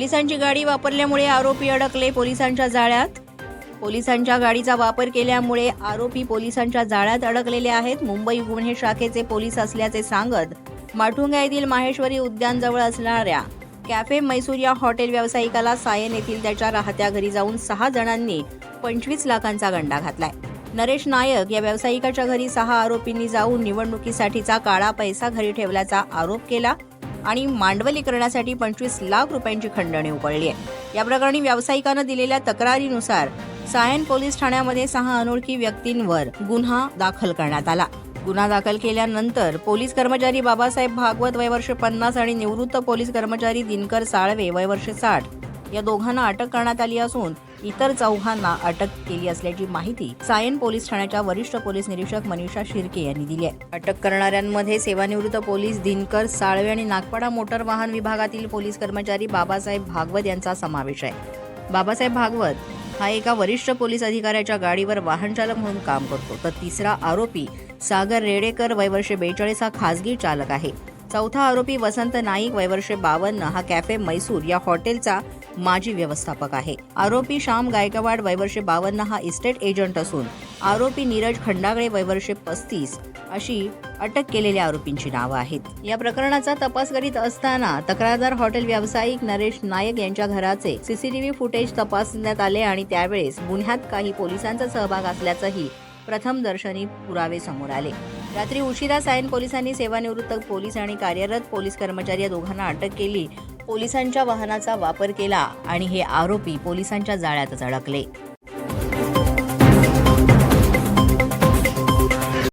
पोलिसांची गाडी वापरल्यामुळे आरोपी अडकले पोलिसांच्या जाळ्यात. पोलिसांच्या गाडीचा वापर केल्यामुळे आरोपी पोलिसांच्या जाळ्यात अडकलेले आहेत. मुंबई गुन्हे शाखेचे पोलीस असल्याचे सांगत माठुंगा येथील माहेश्वरी उद्यानजवळ असणाऱ्या कॅफे मैसूर या हॉटेल व्यावसायिकाला सायन येथील त्याच्या राहत्या घरी जाऊन सहा जणांनी पंचवीस लाखांचा गंडा घातलाय. नरेश नायक या व्यावसायिकाच्या घरी सहा आरोपींनी जाऊन निवडणुकीसाठीचा काळा पैसा घरी ठेवल्याचा आरोप केला. आणि मांडवली करण्यासाठी पंचवीस लाख रुपयांची खंडणी उकळली आहे. या प्रकरणी व्यावसायिकानं दिलेल्या तक्रारीनुसार सायन पोलीस ठाण्यामध्ये सहा अनोळखी व्यक्तींवर गुन्हा दाखल करण्यात आला. गुन्हा दाखल केल्यानंतर पोलीस कर्मचारी बाबासाहेब भागवत वयवर्ष पन्नास आणि निवृत्त पोलीस कर्मचारी दिनकर साळवे वयवर्ष साठ या दोघांना अटक करण्यात आली असून इतर चौघांना अटक केली असल्याची माहिती सायन पोलीस ठाण्याच्या वरिष्ठ पोलीस निरीक्षक मनीषा शिर्के यांनी दिली आहे. अटक करणाऱ्यांमध्ये सेवानिवृत्त पोलीस दिनकर साळवे आणि नागपाडा मोटर वाहन विभागातील पोलीस कर्मचारी बाबासाहेब भागवत यांचा समावेश आहे. बाबासाहेब भागवत हा एका वरिष्ठ पोलीस अधिकाऱ्याच्या गाडीवर वाहन चालक म्हणून काम करतो. तर तिसरा आरोपी सागर रेडेकर वयवर्षे बेचाळीस हा खासगी चालक आहे. चौथा आरोपी वसंत नाईक वयवर्षे बावन्न हा कॅफे मैसूर या हॉटेलचा माजी व्यवस्थापक आहे. आरोपी श्याम गायकवाड वयवर्षे बावन्न हा इस्टेट एजंट असून आरोपी नीरज खंडागळे वयवर्षे पस्तीस अशी अटक केलेल्या आरोपींची नावं आहेत. या प्रकरणाचा तपास करीत असताना तक्रारदार हॉटेल व्यावसायिक नरेश नायक यांच्या घराचे सीसीटीव्ही फुटेज तपासण्यात आले आणि त्यावेळेस गुन्ह्यात काही पोलिसांचा सहभाग असल्याचंही प्रथमदर्शनी पुरावे समोर आले. रात्री उशिरा सायन पोलिसांनी सेवानिवृत्त पोलीस आणि कार्यरत पोलीस कर्मचारी या दोघांना अटक केली. पोलिसांच्या वाहनाचा वापर केला आणि हे आरोपी पोलिसांच्या जाळ्यातच अडकले.